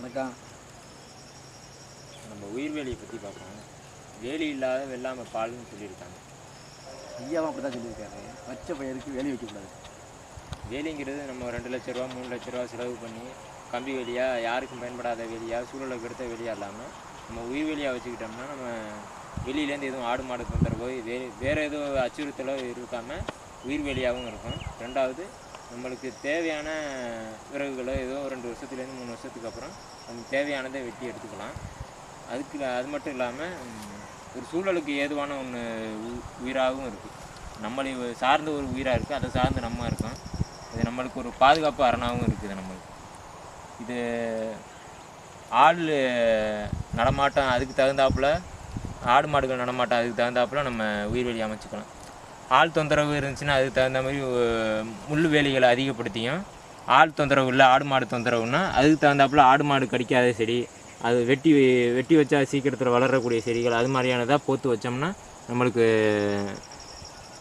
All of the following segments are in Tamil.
வணக்கம். நம்ம உயிர்வேலியை பற்றி பார்ப்போம். வேலி இல்லாத வெள்ளாமை பால்னு சொல்லியிருக்காங்க. ஐயாவும் அப்படி தான் சொல்லியிருக்காரு. வச்ச பயிருக்கு வேலி வைக்கக்கூடாது வேலிங்கிறது நம்ம ரெண்டு லட்ச ரூபா மூணு லட்ச ரூபா செலவு பண்ணி கம்பி வேலியாக யாருக்கும் பயன்படாத வேலியாக சூழலுக்கு எடுத்த வேலியாக இல்லாமல் நம்ம உயிர் வேலியாக வச்சுக்கிட்டோம்னா நம்ம வெளியிலேருந்து எதுவும் ஆடு மாடு தொந்தரவோ வே வேறு எதுவும் அச்சுறுத்தலோ இருக்காமல் உயிர் வேலியாகவும் இருக்கும். ரெண்டாவது நம்மளுக்கு தேவையான விறகுகளோ ஏதோ ஒரு ரெண்டு வருஷத்துலேருந்து மூணு வருஷத்துக்கு அப்புறம் நமக்கு தேவையானதை வெட்டி எடுத்துக்கலாம். அதுக்கு அது மட்டும் இல்லாமல் ஒரு சூழலுக்கு ஏதுவான ஒன்று உயிராகவும் இருக்குது நம்மளை சார்ந்த ஒரு உயிராக இருக்குது அதை சார்ந்து நம்ம இருக்கோம். இது நம்மளுக்கு ஒரு பாதுகாப்பு அரணாகவும் இருக்குது நம்மளுக்கு. இது ஆள் நடமாட்டம் அதுக்கு தகுந்தாப்புல ஆடு மாடுகள் நடமாட்டம் அதுக்கு தகுந்தாப்புல நம்ம உயிர்வெளி அமைச்சுக்கலாம். ஆள் தொந்தரவு இருந்துச்சுன்னா அதுக்கு தகுந்த மாதிரி முள் வேலிகளை அதிகப்படுத்தியும் ஆள் தொந்தரவு இல்லை ஆடு மாடு தொந்தரவுன்னா அதுக்கு தகுந்தாப்புல ஆடு மாடு கடிக்காத செடி அது வெட்டி வெட்டி வச்சா சீக்கிரத்தில் வளரக்கூடிய செடிகள் அது மாதிரியானதாக போத்து வச்சோம்னா நம்மளுக்கு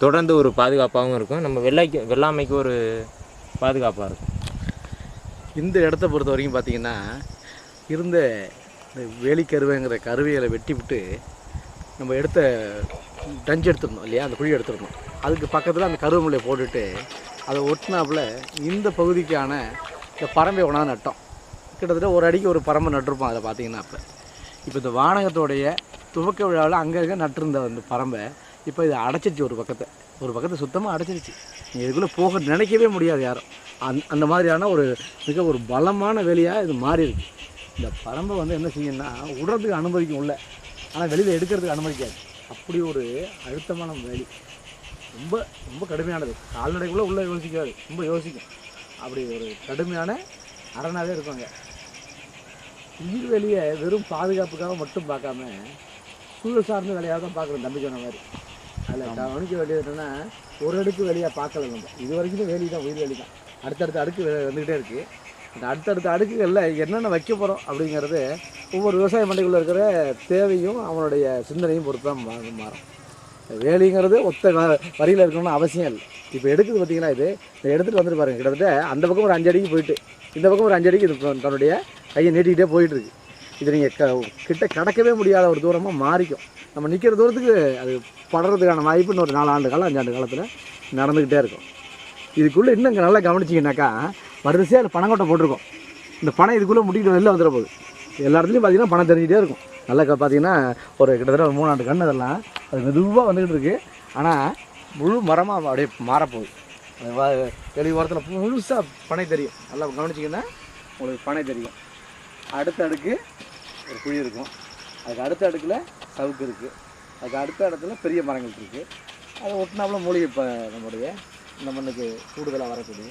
தொடர்ந்து ஒரு பாதுகாப்பாகவும் இருக்கும். நம்ம வெள்ளைக்கு வெள்ளாமைக்கு ஒரு பாதுகாப்பாக இருக்கும். இந்த இடத்த பொறுத்த வரைக்கும் பார்த்தீங்கன்னா இருந்த இந்த வேலிக்கருவைங்கிற கருவிகளை வெட்டி விட்டு நம்ம எடுத்த டஞ்சு எடுத்துருந்தோம் இல்லையா? அந்த குழி எடுத்துருந்தோம் அதுக்கு பக்கத்தில் அந்த கருவமலையை போட்டுட்டு அதை ஒட்டினாப்புல இந்த பகுதிக்கான இந்த பறம்பை உணவு நட்டோம். கிட்டத்தட்ட ஒரு அடிக்கு ஒரு பறம்பை நட்டிருப்போம் அதை பார்த்தீங்கன்னா அப்போ. இப்போ இந்த வானகத்தோடைய துவக்க விழாவில் அங்கங்கே நட்டிருந்த அந்த பறம்பை இப்போ இது அடைச்சிருச்சு ஒரு பக்கத்தை. ஒரு பக்கத்தை சுத்தமாக அடைச்சிருச்சு. நீங்கள் இதுக்குள்ளே போக நினைக்கவே முடியாது யாரும். அந் அந்த மாதிரியான ஒரு மிக ஒரு பலமான வேலையாக இது மாறி இருக்கு இந்த பறம்பை வந்து என்ன செய்யணும்னா உடறதுக்கு அனுமதிக்கும் உள்ள. ஆனால் வெளியில் எடுக்கிறதுக்கு அனுமதிக்காது. அப்படி ஒரு அழுத்தமான வேலி. ரொம்ப ரொம்ப கடுமையானது. கால்நடைக்குள்ளே உள்ளே யோசிக்காது. ரொம்ப யோசிக்கும். அப்படி ஒரு கடுமையான அரணாகவே இருக்குங்க. உயிர் வெளியை வெறும் பாதுகாப்புக்காக மட்டும் பார்க்காம சூழல் சார்ந்த வேலையாக தான் பார்க்குறோம் தம்பி சொன்ன மாதிரி. அதில் கவனிக்க வேண்டியது என்னென்னா ஒரு அடுக்கு வேலையாக பார்க்கல நம்ம. இது வரைக்கும் வேலி தான் உயிர் வேலி தான் அடுத்தடுத்த அடுக்கு வந்துக்கிட்டே இருக்குது இந்த அடுத்தடுத்த அடுக்குகளில் என்னென்ன வைக்க போகிறோம் அப்படிங்கிறது ஒவ்வொரு விவசாய மண்டைக்குள்ளே இருக்கிற தேவையும் அவனுடைய சிந்தனையும் பொறுத்து தான் மா- மாறும். வேலிங்கிறது ஒத்த வரியில் இருக்கணும்னு அவசியம் இல்லை. இப்போ எடுக்குது பார்த்தீங்கன்னா இது எடுத்துகிட்டு வந்துட்டு பாருங்கள் கிட்டத்தட்ட அந்த பக்கம் ஒரு அஞ்சு அடிக்கு போயிட்டு இந்த பக்கம் ஒரு அஞ்சு அடிக்கு இது தன்னுடைய கையை நீட்டிக்கிட்டே போயிட்டுருக்கு. இது நீங்கள் க கிட்ட கடக்கவே முடியாத ஒரு தூரமாக மாறிக்கும். நம்ம நிற்கிற தூரத்துக்கு அது படுறதுக்கான வாய்ப்பு இன்னொரு நாலு ஆண்டு காலம் அஞ்சாண்டு காலத்தில் நடந்துக்கிட்டே இருக்கும். இதுக்குள்ளே இன்னும் நல்லா கவனிச்சிங்கனாக்கா வரிசையாக அது பணங்கொட்டை போட்டிருக்கோம். இந்த பணம் இதுக்குள்ளே முடிக்கிட்டு வெளில வந்துட போகுது. எல்லா இடத்துலையும் பார்த்தீங்கன்னா பணம் தெரிஞ்சிட்டே இருக்கும். நல்லா பார்த்தீங்கன்னா ஒரு கிட்டத்தட்ட ஒரு மூணாண்டு கண் அதெல்லாம் அது மெதுவாக வந்துக்கிட்டு இருக்குது ஆனால் முழு மரமாக அப்படியே மாறப்போகுது. அது வாரத்தில் வெளி ஓரத்தில் முழுசாக பனை தெரியும். நல்லா கவனிச்சிங்கன்னா உங்களுக்கு பனை தெரியும். அடுத்த அடுக்கு ஒரு குழி இருக்கும். அதுக்கு அடுத்த அடுக்கில் சவுக்கு இருக்குது அதுக்கு அடுத்த இடத்துல பெரிய மரங்கள் இருக்குது அதை ஒட்டினாப்புல மூலிகை இப்போ நம்முடைய இந்த மண்ணுக்கு கூடுதலாக வரக்கூடிய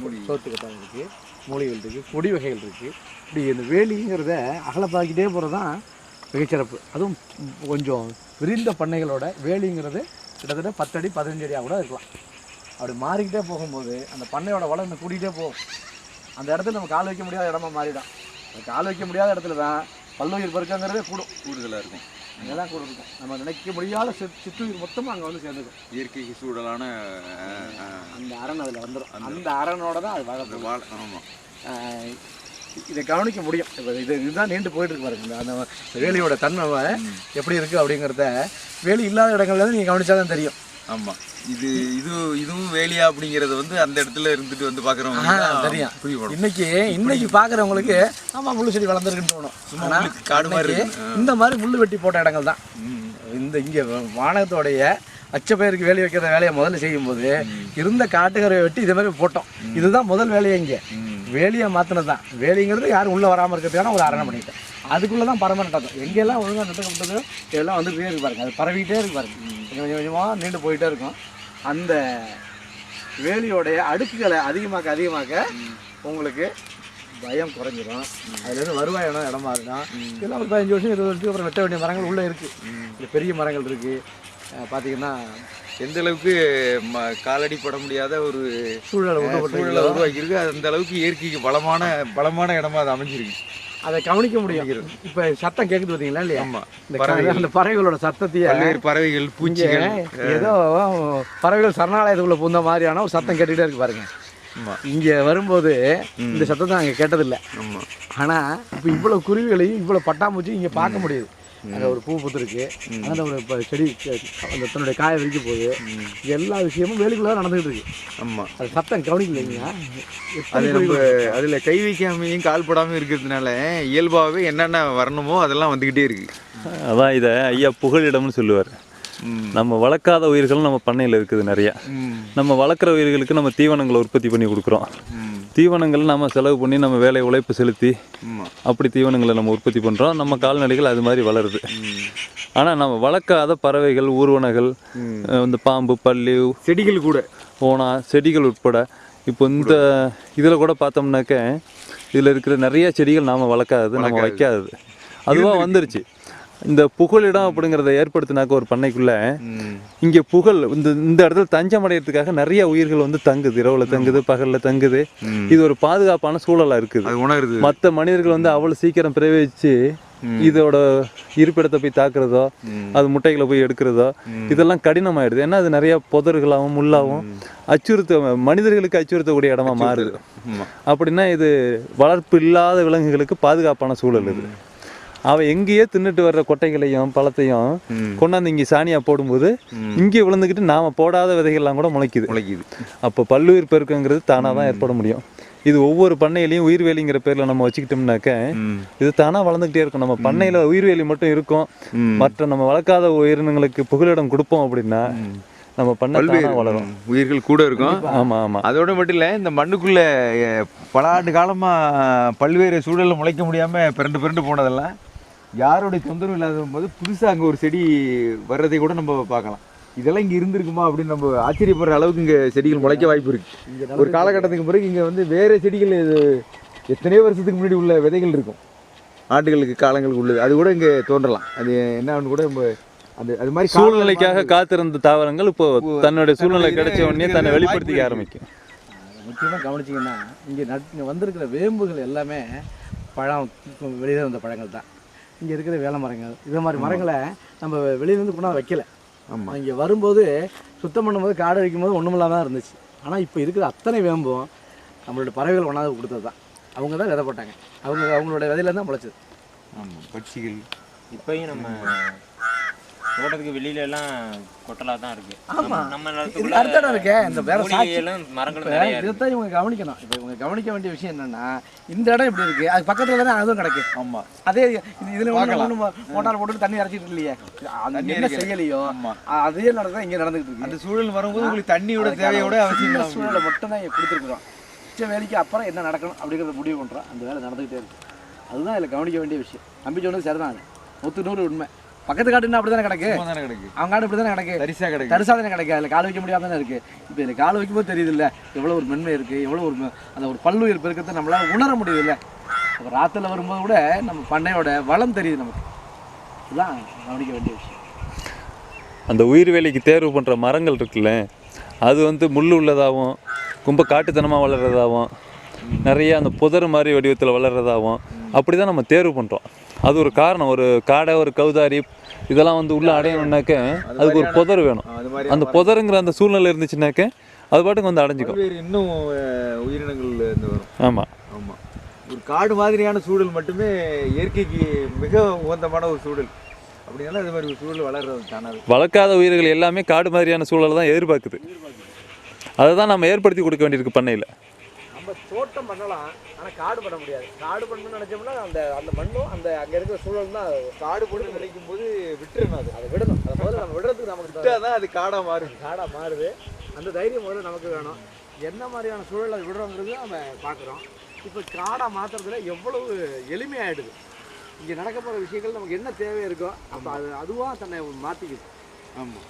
மூலிகை சோத்து கட்டாயம் இருக்குது மூலிகைகள் இருக்குது கொடி வகைகள் இருக்குது இப்படி இந்த வேலிங்கிறத அகலப்பாக்கிட்டே போகிறது தான் மிகச்சிறப்பு. அதுவும் கொஞ்சம் விரிந்த பண்ணைகளோட வேலிங்கிறது கிட்டத்தட்ட பத்தடி பதினஞ்சு அடியாக கூட இருக்கலாம். அப்படி மாறிக்கிட்டே போகும்போது அந்த பண்ணையோட வளம் இன்னும் கூட்டிகிட்டே போகும். அந்த இடத்துல நம்ம கால் வைக்க முடியாத இடமா மாறிடும். கால் வைக்க முடியாத இடத்துல தான் பல்லுயிர் பெருக்கங்கிறதே கூடும். கூடுதலாக இருக்கும். அங்கே தான் கூட இருக்கும் நம்ம நினைக்க முடியாத சிற்றுயிர் மொத்தமாக அங்கே வந்து சேர்ந்துக்கும். இயற்கைக்கு சூழலான அந்த அரண் அதில் வந்துடும் அந்த அரணோட தான் அது வளர்ப்பு வாழ் ஆமாம் இதை கவனிக்க முடியும். இப்போ இது இதுதான் நீண்டு போயிட்டு இருக்கு பாருங்க அந்த வேலியோட தன்மை எப்படி இருக்குது அப்படிங்கிறத வேலி இல்லாத இடங்கள்ல நீங்கள் கவனிச்சா தான் தெரியும். ஆமாம் இது இது இதுவும் வேலியா அப்படிங்கிறது வந்து அந்த இடத்துல இருந்துட்டு வந்து பார்க்குறவங்க தெரியும். புரியப்படும் இன்னைக்கு இன்னைக்கு பார்க்குறவங்களுக்கு ஆமாம் முள்ளு செடி வளர்ந்துருக்குன்னு தோணும். சும்மா காடு மாதிரி. இந்த மாதிரி முள்ளு வெட்டி போட்ட இடங்கள் தான். இந்த இங்கே வானகத்தோடைய அச்சப்பயிருக்கு வேலி வைக்கிற வேலையை முதல்ல செய்யும்போது இருந்த காட்டுக்கரை வெட்டி இதே மாதிரி போட்டோம். இதுதான் முதல் வேலையை இங்கே. வேலியை மாற்றினது தான். வேலிங்கிறது யாரும் உள்ளே வராமல் இருக்கிறதுக்கான ஒரு அரணை பண்ணிட்டேன் அதுக்குள்ளே தான் பரம நட்டது எங்கெல்லாம் ஒழுங்காக நட்டப்பட்டதோ இதெல்லாம் வந்துகிட்டே இருக்கு பாருங்க. அது பரவிக்கிட்டே இருக்கு பாருங்க. கொஞ்சம் கொஞ்சம் கொஞ்சமாக நீண்டு போயிட்டே இருக்கும். அந்த வேலியோடைய அடுக்குகளை அதிகமாக்க அதிகமாக்க உங்களுக்கு பயம் குறைஞ்சிரும். அதுலேருந்து வருவாய் இடம் இடமா இருக்கும் இதெல்லாம் ஒரு பதினஞ்சு வருஷம் இருபது வருஷத்துக்கு அப்புறம் வெட்ட வேண்டிய மரங்கள் உள்ளே இருக்குது பெரிய மரங்கள் இருக்குது பார்த்தீங்கன்னா எந்த அளவுக்கு ம- காலடி பட முடியாத ஒரு சூழலை சூழலை உருவப்பட்டு உருவாக்கி இருக்கு அந்த அளவுக்கு இயற்கைக்கு பலமான பலமான இடமா அது அமைஞ்சிருக்கு. அதை கவனிக்க முடியும். இப்போ சத்தம் கேட்குது பார்த்தீங்களா இல்லையா? இந்த பறவைகள். அந்த பறவைகளோட சத்தத்தையே. பறவைகள் பூச்சிகள் இங்க ஏதோ பறவைகள் சரணாலயத்துக்குள்ள பூந்த மாதிரியான ஒரு சத்தம் கேட்டுக்கிட்டே இருக்கு பாருங்க. இங்கே வரும்போது இந்த சத்தத்தை நாங்கள் கேட்டதில்லை. ஆனால் இப்போ இவ்வளோ குருவிகளையும் இவ்வளோ பட்டாம்பூச்சி இங்கே பார்க்க முடியுது. அங்கே ஒரு பூ பூத்துருக்கு அங்கே ஒரு செடி அந்த தன்னுடைய காய விரிக்க போகுது. எல்லா விஷயமும் வேலைக்குள்ள தான் நடந்துகிட்டு இருக்கு. ஆமா. அது சத்தம் கவனிக்கலைங்க அது நம்ம அதுல கை வைக்காமையும் கால் படாம இருக்கிறதுனால இயல்பாகவே என்னென்ன வரணுமோ அதெல்லாம் வந்துகிட்டே இருக்கு. அதான் இதை ஐயா புகழிடம்னு சொல்லுவார். நம்ம வளர்க்காத உயிர்கள் நம்ம பண்ணையில் இருக்குது நிறையா. நம்ம வளர்க்குற உயிர்களுக்கு நம்ம தீவனங்களை உற்பத்தி பண்ணி கொடுக்குறோம். தீவனங்கள் நம்ம செலவு பண்ணி நம்ம வேலை உழைப்பு செலுத்தி அப்படி தீவனங்களை நம்ம உற்பத்தி பண்ணுறோம் நம்ம கால்நடைகள் அது மாதிரி வளருது. ஆனால் நம்ம வளர்க்காத பறவைகள் ஊர்வனங்கள் இந்த பாம்பு பல்லி செடிகள் கூட. ஓனா செடிகள் உட்பட இப்போ இந்த இதில் கூட பார்த்தோம்னாக்க இதில் இருக்கிற நிறைய செடிகள் நாம் வளர்க்காதது நம்ம வைக்காதது. அதுவாக வந்துருச்சு. இந்த புகலிடம் அப்படிங்கிறத ஏற்படுத்தினாக்க ஒரு பண்ணைக்குள்ள. இங்கே புகழ் இந்த இந்த இடத்துல தஞ்சம் அடையிறதுக்காக நிறைய உயிர்கள் வந்து தங்குது. இரவுல தங்குது பகல்ல தங்குது. இது ஒரு பாதுகாப்பான சூழலா இருக்குது. உணருது. மற்ற மனிதர்கள் வந்து அவ்வளவு சீக்கிரம் பிரவேசிச்சு இதோட இருப்பிடத்தை போய் தாக்குறதோ. அது முட்டைகளை போய் எடுக்கிறதோ இதெல்லாம் கடினமாயிடுது. ஏன்னா அது நிறைய புதர்களாகவும் முள்ளாகவும் அச்சுறுத்த மனிதர்களுக்கு அச்சுறுத்தக்கூடிய இடமா மாறுது. அப்படின்னா இது வளர்ப்பு இல்லாத விலங்குகளுக்கு பாதுகாப்பான சூழல் இது. அவன் எங்கேயே தின்னுட்டு வர்ற கொட்டைகளையும் பழத்தையும். கொண்டாந்து இங்கே சாணியா போடும்போது இங்கே விழுந்துக்கிட்டு நாம போடாத விதைகள்லாம் கூட முளைக்குது. முளைக்குது. அப்போ பல்லுயிர் பெருக்கங்கிறது தானாக தான் ஏற்பட முடியும். இது ஒவ்வொரு பண்ணையிலையும் உயிர்வேலிங்கிற பேர்ல நம்ம வச்சுக்கிட்டோம்னாக்க. இது தானா வளர்ந்துக்கிட்டே இருக்கும். நம்ம பண்ணையில உயிர்வேலி மட்டும் இருக்கும். மற்ற நம்ம வளர்க்காத உயிரினங்களுக்கு புகலிடம் கொடுப்போம் அப்படின்னா நம்ம பண்ணை வளரும். உயிர்கள் கூட இருக்கும். ஆமா ஆமா. அதோட மட்டும் இல்லை இந்த மண்ணுக்குள்ள பல ஆண்டு காலமா பல்வேறு சூழல்ல முளைக்க முடியாம பிறண்டு பிறண்டு போனதெல்லாம் யாருடைய தொந்தரவு இல்லாத போது புதுசா அங்க ஒரு செடி வர்றதை கூட நம்ம பார்க்கலாம். இதெல்லாம் இங்க இருந்திருக்குமா அப்படின்னு நம்ம ஆச்சரியப்படுற அளவுக்கு இங்க செடிகள் முளைக்க வாய்ப்பு இருக்கு. ஒரு காலகட்டத்துக்கு பிறகு இங்க வந்து வேற செடிகள் இது எத்தனையோ வருஷத்துக்கு முன்னாடி உள்ள விதைகள் இருக்கும். ஆண்டுகளுக்கு காலங்களுக்கு உள்ளது. அது கூட இங்க தோன்றலாம். அது என்னன்னு கூட நம்ம அந்த அது மாதிரி சூழ்நிலைக்காக காத்திருந்த தாவரங்கள் இப்போ தன்னுடைய சூழ்நிலை கிடைச்ச உடனே தன்னை வெளிப்படுத்திக்க ஆரம்பிக்கும். முக்கியமாக கவனிச்சிங்கன்னா இங்கே நட் இங்கே வந்திருக்கிற வேம்புகள் எல்லாமே பழம் வெளியில் வந்த பழங்கள் தான் இங்கே இருக்கிற வேலை மரங்கள். இது மாதிரி மரங்களை நம்ம வெளியிலேருந்து கொண்டாந்து வைக்கல. ஆமா. இங்கே வரும்போது சுத்தம் பண்ணும்போது காடு வைக்கும்போது ஒன்றும் இல்லாம தான் இருந்துச்சு. ஆனால் இப்போ இருக்கிற அத்தனை வேம்பும் நம்மளோட பறவைகள் ஒன்றாவது கொடுத்தது தான் அவங்க தான் விதை போட்டாங்க. அவங்க அவங்களோட விதையில தான் முளைச்சது. ஆமா பட்சிகள். இப்பயும் நம்ம தோட்டத்துக்கு வெளியில எல்லாம் கொட்டலா தான் இருக்கு. ஆமா. நம்ம- நிலத்துக்குள்ள அடுத்த இடம் இருக்கே. இந்த வேற சாட்சி. மூலிகைகளும் மரங்களும் நிறைய இருக்கு. இதைத்தான் இவங்க கவனிக்கணும். இப்போ இவங்க கவனிக்க வேண்டிய விஷயம் என்னன்னா இந்த இடம் இப்படி இருக்கு. அது பக்கத்துல தானே அதுவும் கிடக்கு. ஆமா. அதே இது- இதுல. ஒண்ணு மோட்டார் போட்டு தண்ணி இறைச்சிட்டு இல்லையே. என்ன. செய்யலையோ ஆமா. அதே நடந்தா இங்க நடந்துகிட்டு இருக்கு. அந்த சூழல் வரும்போது உங்களுக்கு தண்ணியோட தேவையோட அவசியம் சூழலை மட்டும் தான் கொடுத்துருக்குறோம். மிச்ச வேலைக்கு அப்புறம் என்ன நடக்கணும் அப்படிங்கிறத முடிவு பண்றோம். அந்த வேலை நடந்துகிட்டே இருக்கு. அதுதான் இதுல கவனிக்க வேண்டிய விஷயம். நம்பி சொன்னது சரிதான். அது. நூத்து நூறு உண்மை. பக்கத்து காட்டுன்னா அப்படி தானே கிடக்கு? கிடக்கு. அவங்க காடு இப்படி தானே கிடக்கு? தரிசா கிடக்கு. தரிசா தானே கிடக்கு? அதில் கால் வைக்க முடியாம தானே இருக்கு. இப்போ இதில் கால் வைக்கும்போது தெரியுது இல்லை எவ்வளோ ஒரு மென்மை இருக்கு எவ்வளோ ஒரு ம- அந்த ஒரு பல்லுயிர் பெருக்கத்தை நம்மளால உணர முடியுது இல்லை அப்போ ராத்தில் வரும்போது கூட நம்ம பண்ணையோட வளம் தெரியுது நமக்கு. இதுதான் கவனிக்க வேண்டிய விஷயம். அந்த உயிர் வேலைக்கு தேர்வு பண்ணுற மரங்கள் இருக்குல்ல அது வந்து முள் உள்ளதாகவும் ரொம்ப காட்டுத்தனமாக வளர்கிறதாகவும் நிறைய அந்த புதர் மாதிரி வடிவத்தில் வளர்கிறதாகவும் அப்படி தான் நம்ம தேர்வு பண்ணுறோம் அது ஒரு காரணம். ஒரு காடை ஒரு கௌதாரி இதெல்லாம் வந்து உள்ளே அடையணுன்னாக்க அதுக்கு ஒரு புதர் வேணும். அந்த புதருங்கிற அந்த சூழ்நிலை இருந்துச்சுனாக்க அது பாட்டுக்கு வந்து அடைஞ்சிக்கும். இன்னும் உயிரினங்கள் வரும். ஆமாம் ஆமா. ஒரு காடு மாதிரியான சூழல் மட்டுமே இயற்கைக்கு மிக உகந்தமான ஒரு சூழல். அப்படினால அது மாதிரி ஒரு சூழல் வளர்றது தானாவே வளர்க்காத உயிர்கள் எல்லாமே காடு மாதிரியான சூழலை தான் எதிர்பார்க்குது. அதை தான் நம்ம ஏற்படுத்தி கொடுக்க வேண்டியிருக்கு பண்ணையில். நம்ம தோட்டம் பண்ணலாம். ஆனால் காடு பண்ண முடியாது. காடு பண்ணணும்னு நினச்சோம்னா அந்த அந்த மண்ணும் அந்த அங்கே இருக்கிற சூழல் தான் காடு போட்டு நினைக்கும் போது விட்டுறணும் அது. அதை விடணும். அதை முதல்ல நம்ம விடுறதுக்கு நமக்கு விட்டாதான் அது காடா மாறுது. காடாக மாறுது. அந்த தைரியம் முதல்ல நமக்கு வேணும். என்ன மாதிரியான சூழல் அது விடுறோங்கிறது நம்ம பார்க்குறோம். இப்போ காடாக மாற்றுறதுல எவ்வளவு எளிமையாயிடுது. இங்கே நடக்க போகிற விஷயங்கள் நமக்கு என்ன தேவை இருக்கோ அப்போ அது அதுவாக தன்னை மாற்றிக்குது ஆமா.